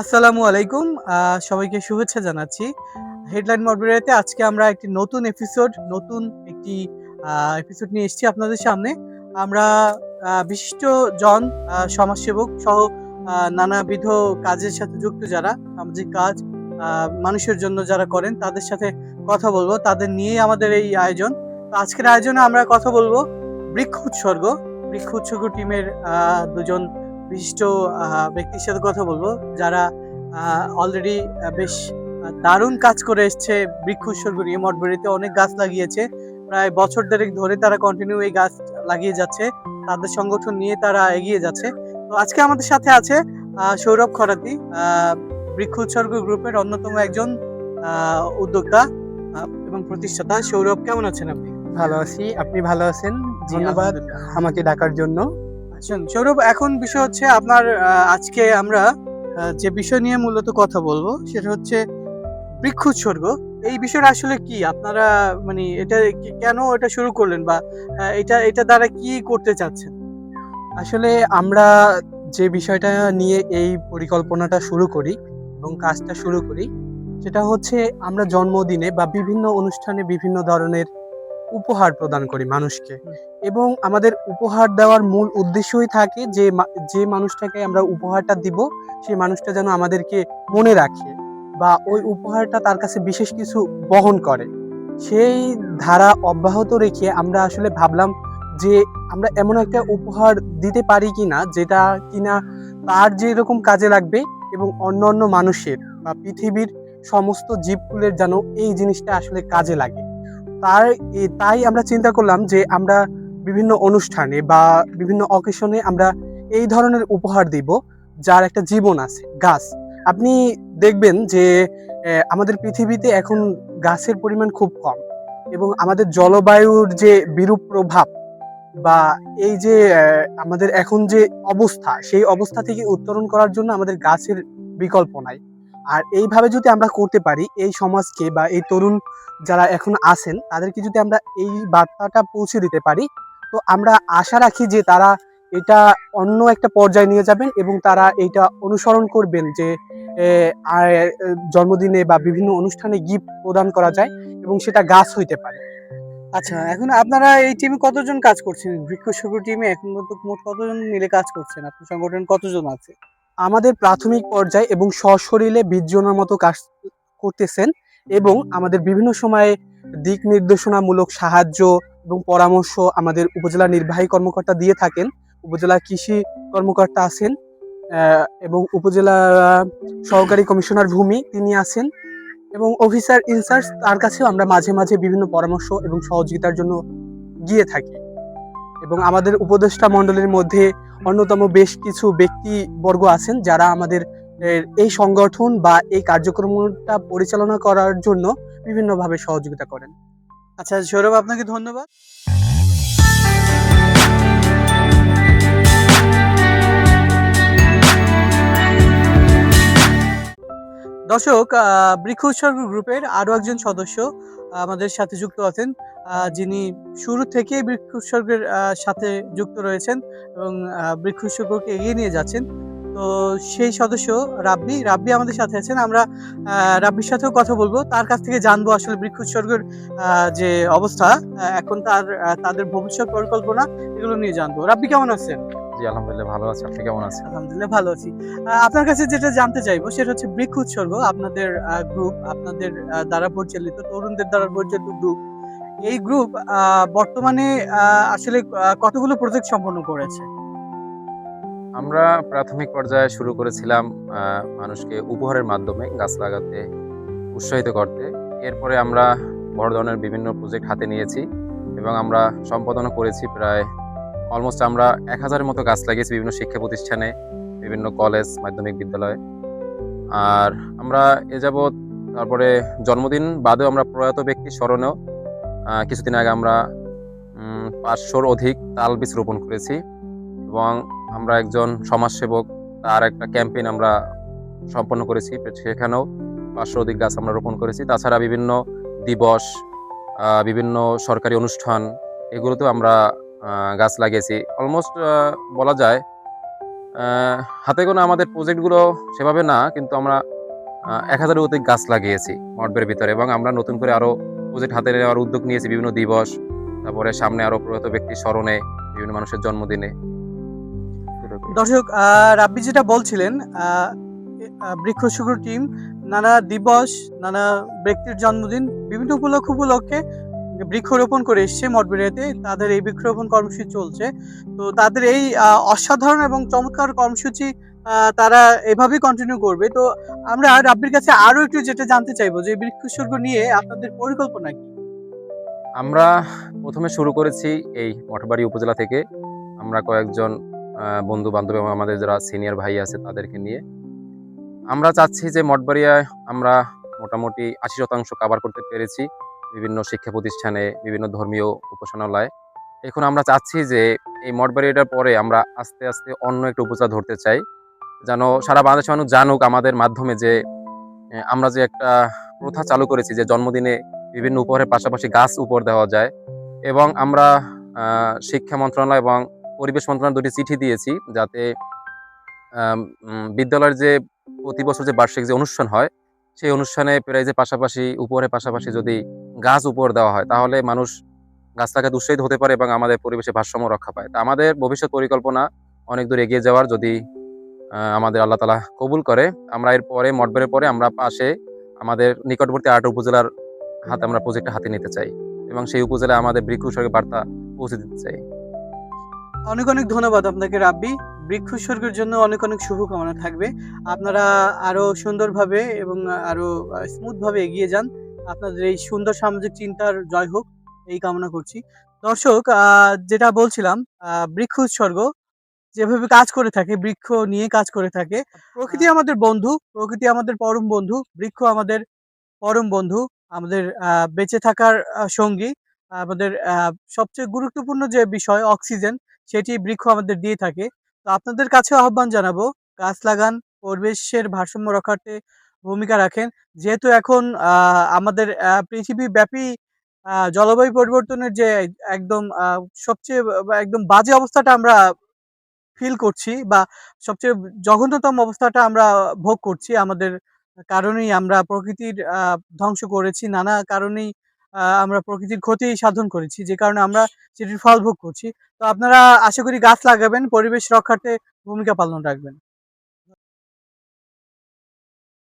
আসসালামু আলাইকুম। সবাইকে শুভেচ্ছা জানাচ্ছি। হেডলাইন মডারেতে আজকে আমরা একটি নতুন এপিসোড নতুন একটি এপিসোড নিয়ে এসেছি আপনাদের সামনে। আমরা বিশিষ্ট জন সমাজসেবক সহ নানাবিধ কাজের সাথে যুক্ত যারা, সামাজিক কাজ মানুষের জন্য যারা করেন, তাদের সাথে কথা বলব। তাদের নিয়েই আমাদের এই আয়োজন। তো আজকের আয়োজনে আমরা কথা বলব বৃক্ষ উৎসর্গ। বৃক্ষ উৎসর্গ টিমের দুজন বিশিষ্ট ব্যক্তির সাথে কথা বলব যারা অলরেডি বেশ দারুণ কাজ করে এসছে বৃক্ষ উৎসর্গ নিয়ে। মঠবাড়িতে অনেক গাছ লাগিয়েছে। প্রায় বছর দেড়েক ধরে তারা কন্টিনিউ এই গাছ লাগিয়ে যাচ্ছে। তাদের সংগঠন নিয়ে তারা এগিয়ে যাচ্ছে। তো আজকে আমাদের সাথে আছে সৌরভ খরাতি আহ, বৃক্ষ উৎসর্গ গ্রুপের অন্যতম একজন আহ, উদ্যোক্তা এবং প্রতিষ্ঠাতা। সৌরভ কেমন আছেন আপনি? ভালো আছি। আপনি ভালো আছেন? ধন্যবাদ। আমাকে ডাকার জন্য। সৌরভ, এখন বিষয় হচ্ছে আপনার আজকে আমরা যে বিষয় নিয়ে মূলত কথা বলব সেটা হচ্ছে বৃক্ষ উৎসর্গ এই বিষয়টা আসলে কি? আপনারা মানে এটা কেন এটা শুরু করলেন বা এটা এটা দ্বারা কি করতে চাচ্ছেন? আসলে আমরা যে বিষয়টা নিয়ে এই পরিকল্পনাটা শুরু করি এবং কাজটা শুরু করি, সেটা হচ্ছে আমরা জন্মদিনে বা বিভিন্ন অনুষ্ঠানে বিভিন্ন ধরনের উপহার প্রদান করি মানুষকে। এবং আমাদের উপহার দেওয়ার মূল উদ্দেশ্যই থাকে যে যে মানুষটাকে আমরা উপহারটা দিব সেই মানুষটা যেন আমাদেরকে মনে রাখে বা ওই উপহারটা তার কাছে বিশেষ কিছু বহন করে। সেই ধারা অব্যাহত রেখে আমরা আসলে ভাবলাম যে আমরা এমন একটা উপহার দিতে পারি কিনা যেটা কিনা তার যেরকম কাজে লাগবে এবং অন্যান্য মানুষের বা পৃথিবীর সমস্ত জীবকুলের যেন এই জিনিসটা আসলে কাজে লাগে। তার তাই আমরা চিন্তা করলাম যে আমরা বিভিন্ন অনুষ্ঠানে বা বিভিন্ন অকেশনে আমরা এই ধরনের উপহার দিব, যার একটা জীবন আছে, গাছ। আপনি দেখবেন যে আমাদের পৃথিবীতে এখন গাছের পরিমাণ খুব কম এবং আমাদের জলবায়ুর যে বিরূপ প্রভাব বা এই যে আমাদের এখন যে অবস্থা, সেই অবস্থা থেকে উত্তরণ করার জন্য আমাদের গাছের বিকল্প নাই। আর এইভাবে যদি আমরা করতে পারি, এই সমাজকে বা এই তরুণ যারা এখন আছেন, তাদেরকে যদি আমরা এই বার্তাটা পৌঁছে দিতে পারি, তো আমরা আশা রাখি যে তারা এটা অন্য একটা পর্যায়ে নিয়ে যাবেন এবং তারা এটা অনুসরণ করবেন যে জন্মদিনে বা বিভিন্ন অনুষ্ঠানে গিফট প্রদান করা যায় এবং সেটা গাছ হইতে পারে। আচ্ছা এখন আপনারা এই টিমে কতজন কাজ করছেন? বৃক্ষ টিমে এখন মোট কতজন মিলে কাজ করছেন? আপনার সংগঠন কতজন আছে? আমাদের প্রাথমিক পর্যায়ে এবং সশরীরে বিজ্জনের মতো কাজ করতেছেন এবং আমাদের বিভিন্ন সময়ে দিক নির্দেশনামূলক সাহায্য এবং পরামর্শ আমাদের উপজেলা নির্বাহী কর্মকর্তা দিয়ে থাকেন। উপজেলা কৃষি কর্মকর্তা আছেন এবং উপজেলা সহকারী কমিশনার ভূমি তিনি আছেন এবং অফিসার ইনচার্জ তার কাছেও আমরা মাঝে মাঝে বিভিন্ন পরামর্শ এবং সহযোগিতার জন্য গিয়ে থাকি। এবং আমাদের উপদেষ্টা মণ্ডলীর মধ্যে অন্যতম বেশ কিছু ব্যক্তিবর্গ আছেন যারা আমাদের এই সংগঠন বা এই কার্যক্রমটা পরিচালনা করার জন্য বিভিন্নভাবে সহযোগিতা করেন। আচ্ছা সৌরভ, আপনাকে ধন্যবাদ। দর্শক বৃক্ষ উৎসর্গ গ্রুপের আরও একজন সদস্য আমাদের সাথে যুক্ত আছেন যিনি শুরু থেকেই বৃক্ষ উৎসর্গের সাথে যুক্ত রয়েছেন এবং বৃক্ষ উৎসর্গকে এগিয়ে নিয়ে যাচ্ছেন। তো সেই সদস্য রাব্বি রাব্বি আমাদের সাথে আছেন। আমরা রাব্বির সাথেও কথা বলব। তার কাছ থেকে জানব আসলে বৃক্ষ উৎসর্গের যে অবস্থা এখন তার তাদের ভবিষ্যৎ পরিকল্পনা এগুলো নিয়ে জানব। রাব্বি কেমন আছেন? জি আলহামদুলিল্লাহ ভালো আছি। আপনি কেমন আছেন? আলহামদুলিল্লাহ ভালো আছি। আপনার কাছে যেটা জানতে চাইব সেটা হচ্ছে বৃক্ষ উৎসর্গ। আপনাদের গ্রুপ আপনাদের দ্বারা পরিচালিত তরুণদের দ্বারা পরিচালিত গ্রুপ এই গ্রুপ বর্তমানে আসলে কতগুলো প্রজেক্ট সম্পন্ন করেছে? আমরা প্রাথমিক পর্যায়ে শুরু করেছিলাম মানুষকে উপহারের মাধ্যমে গাছ লাগাতে, উৎসাহিত করতে। এরপরে আমরা বড় ধরনের বিভিন্ন প্রজেক্ট হাতে নিয়েছি এবং আমরা সম্পাদনা করেছি প্রায় অলমোস্ট আমরা এক হাজারের মতো গাছ লাগিয়েছি বিভিন্ন শিক্ষা প্রতিষ্ঠানে, বিভিন্ন কলেজ মাধ্যমিক বিদ্যালয়ে। আর আমরা এ যাবৎ তারপরে জন্মদিন বাদেও আমরা প্রয়াত ব্যক্তি স্মরণেও কিছুদিন আগে আমরা পাঁচশোর অধিক তাল বীজ রোপণ করেছি এবং আমরা একজন সমাজসেবক, তার একটা ক্যাম্পেইন আমরা সম্পন্ন করেছি। সেখানেও পাঁচশো অধিক গাছ আমরা রোপণ করেছি। তাছাড়া বিভিন্ন দিবস বিভিন্ন সরকারি অনুষ্ঠান, এগুলোতেও আমরা গাছ লাগিয়েছি। অলমোস্ট বলা যায় হাতে কোনো আমাদের প্রজেক্টগুলো সেভাবে না, কিন্তু আমরা এক হাজারের অধিক গাছ লাগিয়েছি মঠবের ভিতরে এবং আমরা নতুন করে আরও প্রজেক্ট হাতে নেওয়ার উদ্যোগ নিয়েছি বিভিন্ন দিবস। তারপরে সামনে আরও প্রয়াত ব্যক্তির স্মরণে, বিভিন্ন মানুষের জন্মদিনে। দর্শক রাব্বি যেটা বলছিলেন বৃক্ষ শুক্র টিম, নানা দিবস, নানা ব্যক্তির জন্মদিন, বিভিন্ন উপলক্ষ উপলক্ষে বৃক্ষরোপণ করে এসছে মঠবেড়িয়াতে তাদের এই বৃক্ষরোপণ কর্মসূচি চলছে। তো তাদের এই অসাধারণ এবং চমৎকার কর্মসূচি তারা এভাবেই কন্টিনিউ করবে। তো আমরা রাব্বির কাছে আরও একটু যেটা জানতে চাইব যে বৃক্ষ নিয়ে আপনাদের পরিকল্পনা কি? আমরা প্রথমে শুরু করেছি এই মঠবাড়ি উপজেলা থেকে। আমরা কয়েকজন বন্ধু বান্ধব এবং আমাদের যারা সিনিয়র ভাই আছে তাদেরকে নিয়ে। আমরা চাচ্ছি যে মঠবাড়িয়ায় আমরা মোটামুটি আশি শতাংশ কাভার করতে পেরেছি বিভিন্ন শিক্ষা প্রতিষ্ঠানে, বিভিন্ন ধর্মীয় উপাসনালয়। এখন আমরা চাচ্ছি যে এই মঠবাড়িয়াটার পরে আমরা আস্তে আস্তে অন্য একটা উপজেলা ধরতে চাই। যেন সারা বাংলাদেশের মানুষ জানুক আমাদের মাধ্যমে যে আমরা যে একটা প্রথা চালু করেছি যে জন্মদিনে বিভিন্ন উপহারের পাশাপাশি গাছ উপহার দেওয়া যায় এবং আমরা শিক্ষা মন্ত্রণালয় এবং পরিবেশ মন্ত্রণালয় দুটি চিঠি দিয়েছি যাতে বিদ্যালয়ের যে প্রতি বছর যে বার্ষিক যে অনুষ্ঠান হয়, সেই অনুষ্ঠানে প্রাইজের পাশাপাশি, উপহারের পাশাপাশি যদি গাছ উপহার দেওয়া হয়, তাহলে মানুষ গাছ লাগাতে উৎসাহিত হতে পারে এবং আমাদের পরিবেশে ভারসাম্য রক্ষা পায়। তা আমাদের ভবিষ্যৎ পরিকল্পনা অনেক দূর এগিয়ে যাওয়ার যদি আমাদের আল্লাহ তালা কবুল করে। আমরা এর পরে মঠবের পরে আমরা পাশে আমাদের নিকটবর্তী আট উপজেলার হাতে আমরা প্রজেক্টটা হাতে নিতে চাই এবং সেই উপজেলায় আমাদের বৃক্ষ উৎসর্গের বার্তা পৌঁছে দিতে চাই। অনেক অনেক ধন্যবাদ আপনাকে রাব্বি। বৃক্ষ উৎসর্গের জন্য অনেক অনেক শুভকামনা থাকবে। আপনারা আরও সুন্দরভাবে এবং আরও স্মুথ ভাবে এগিয়ে যান। আপনাদের এই সুন্দর সামাজিক চিন্তার জয় হোক, এই কামনা করছি। দর্শক যেটা বলছিলাম বৃক্ষ উৎসর্গ যেভাবে কাজ করে থাকে বৃক্ষ নিয়ে কাজ করে থাকে। প্রকৃতি আমাদের বন্ধু প্রকৃতি আমাদের পরম বন্ধু বৃক্ষ আমাদের পরম বন্ধু আমাদের বেঁচে থাকার সঙ্গী আমাদের সবচেয়ে গুরুত্বপূর্ণ যে বিষয় অক্সিজেন সেটি বৃক্ষ আমাদের দিয়ে থাকে। তো আপনাদের কাছে আহ্বান জানাব গাছ লাগান পরিবেশের ভারসাম্য রক্ষার্থে ভূমিকা রাখেন। যেহেতু এখন আহ, আমাদের আহ, পৃথিবীব্যাপী আহ, জলবায়ু পরিবর্তনের যে একদম আহ, সবচেয়ে একদম বাজে অবস্থাটা আমরা ফিল করছি বা সবচেয়ে জঘন্যতম অবস্থাটা আমরা ভোগ করছি, আমাদের কারণেই আমরা প্রকৃতির ধ্বংস করেছি, নানা কারণেই আমরা প্রকৃতির ক্ষতি সাধন করেছি, যে কারণে আমরা সেটির ফল ভোগ করছি। তো আপনারা আশা করি গাছ লাগাবেন, পরিবেশ রক্ষার্থে ভূমিকা পালন রাখবেন।